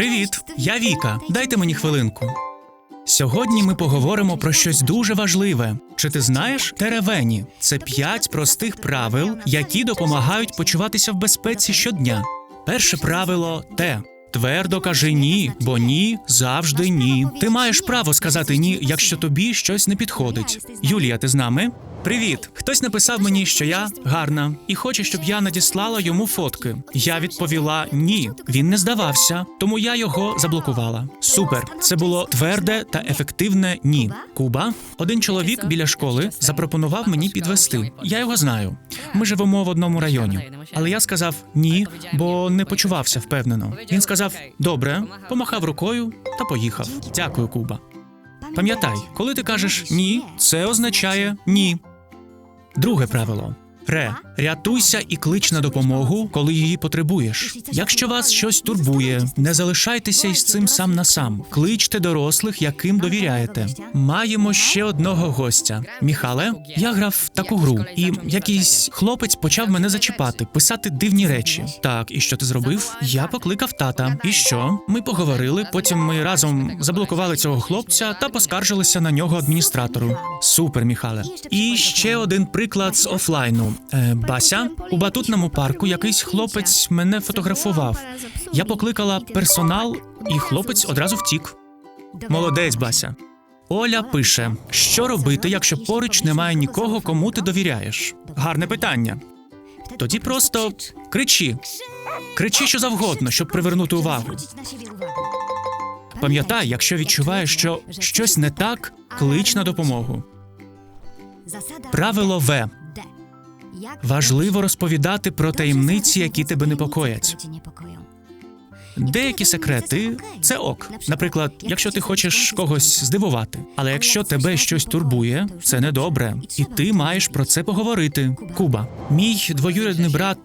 Привіт, я Віка. Дайте мені хвилинку. Сьогодні ми поговоримо про щось дуже важливе. Чи ти знаєш теревені? Це п'ять простих правил, які допомагають почуватися в безпеці щодня. Перше правило те. Твердо кажи ні, бо ні завжди ні. Ти маєш право сказати ні, якщо тобі щось не підходить. Юлія, ти з нами? Привіт! Хтось написав мені, що я гарна, і хоче, щоб я надіслала йому фотки. Я відповіла ні. Він не здавався, тому я його заблокувала. Супер! Це було тверде та ефективне ні. Куба, один чоловік біля школи запропонував мені підвести. Я його знаю. Ми живемо в одному районі. Але я сказав ні, бо не почувався впевнено. Він сказав добре, помахав рукою та поїхав. Дякую, Куба. Пам'ятай, коли ти кажеш ні, це означає ні. Друге правило. Ре, рятуйся і клич на допомогу, коли її потребуєш. Якщо вас щось турбує, не залишайтеся із цим сам на сам. Кличте дорослих, яким довіряєте. Маємо ще одного гостя. Міхале, я грав в таку гру, і якийсь хлопець почав мене зачіпати, писати дивні речі. Так, і що ти зробив? Я покликав тата. І що? Ми поговорили. Потім ми разом заблокували цього хлопця та поскаржилися на нього адміністратору. Супер, Міхале. І ще один приклад з офлайну. Бася, у батутному парку якийсь хлопець мене фотографував. Я покликала персонал, і хлопець одразу втік. Молодець, Бася. Оля пише: що робити, якщо поруч немає нікого, кому ти довіряєш? Гарне питання. Тоді просто кричи. Кричи що завгодно, щоб привернути увагу. Пам'ятай, якщо відчуваєш, що щось не так, клич на допомогу. Правило В. Важливо розповідати про таємниці, які тебе непокоять. Деякі секрети це ок. Наприклад, якщо ти хочеш когось здивувати, але якщо тебе щось турбує, це недобре, і ти маєш про це поговорити. Куба, мій двоюрідний брат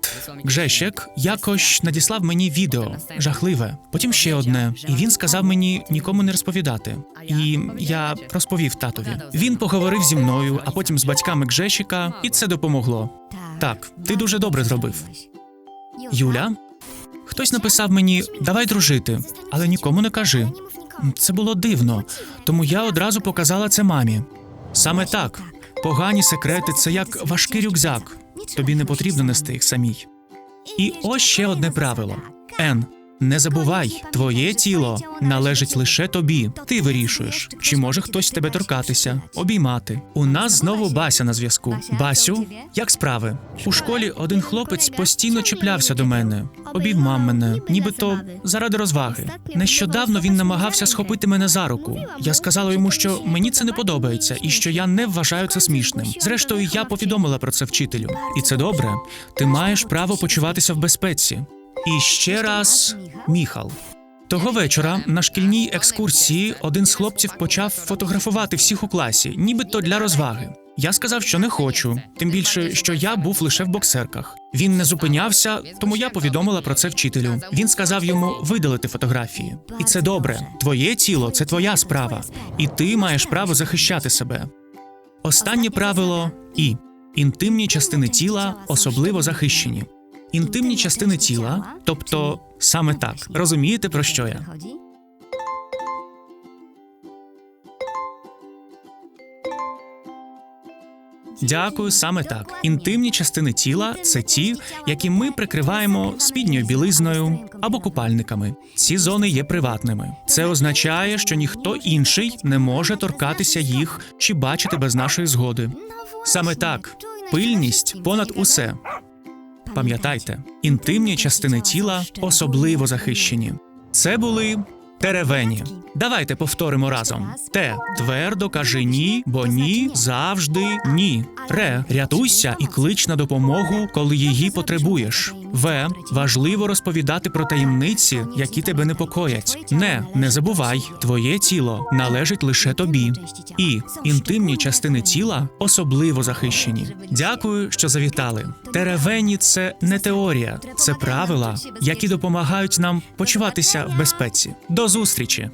Гжещек якось надіслав мені відео жахливе. Потім ще одне, і він сказав мені нікому не розповідати. І я розповів татові. Він поговорив зі мною, а потім з батьками Гжещика, і це допомогло. Так, ти дуже добре зробив. Юля, хтось написав мені давай дружити, але нікому не кажи. Це було дивно, тому я одразу показала це мамі. Саме так, погані секрети це як важкий рюкзак. Тобі не потрібно нести їх самій. І ось ще одне правило: Н. Не забувай, твоє тіло належить лише тобі. Ти вирішуєш, чи може хтось тебе торкатися, обіймати. У нас знову Бася на зв'язку. Басю, як справи? У школі один хлопець постійно чіплявся до мене, обіймав мене, нібито заради розваги. Нещодавно він намагався схопити мене за руку. Я сказала йому, що мені це не подобається і що я не вважаю це смішним. Зрештою, я повідомила про це вчителю, і це добре. Ти маєш право почуватися в безпеці. І ще раз Міхал. Того вечора на шкільній екскурсії один з хлопців почав фотографувати всіх у класі, нібито для розваги. Я сказав, що не хочу, тим більше, що я був лише в боксерках. Він не зупинявся, тому я повідомила про це вчителю. Він сказав йому видалити фотографії, і це добре. Твоє тіло це твоя справа, і ти маєш право захищати себе. Останнє правило і інтимні частини тіла особливо захищені. Інтимні частини тіла, тобто саме так, розумієте про що я? Дякую, саме так. Інтимні частини тіла це ті, які ми прикриваємо спідньою білизною або купальниками. Ці зони є приватними. Це означає, що ніхто інший не може торкатися їх чи бачити без нашої згоди. Саме так, пильність понад усе. Пам'ятайте, інтимні частини тіла особливо захищені. Це були теревені. Давайте повторимо разом. Те твердо кажи ні, бо ні завжди ні. Ре рятуйся і клич на допомогу, коли її потребуєш. В важливо розповідати про таємниці, які тебе непокоять. Не не забувай, твоє тіло належить лише тобі. І інтимні частини тіла особливо захищені. Дякую, що завітали. Теревені це не теорія, це правила, які допомагають нам почуватися в безпеці. До зустрічі!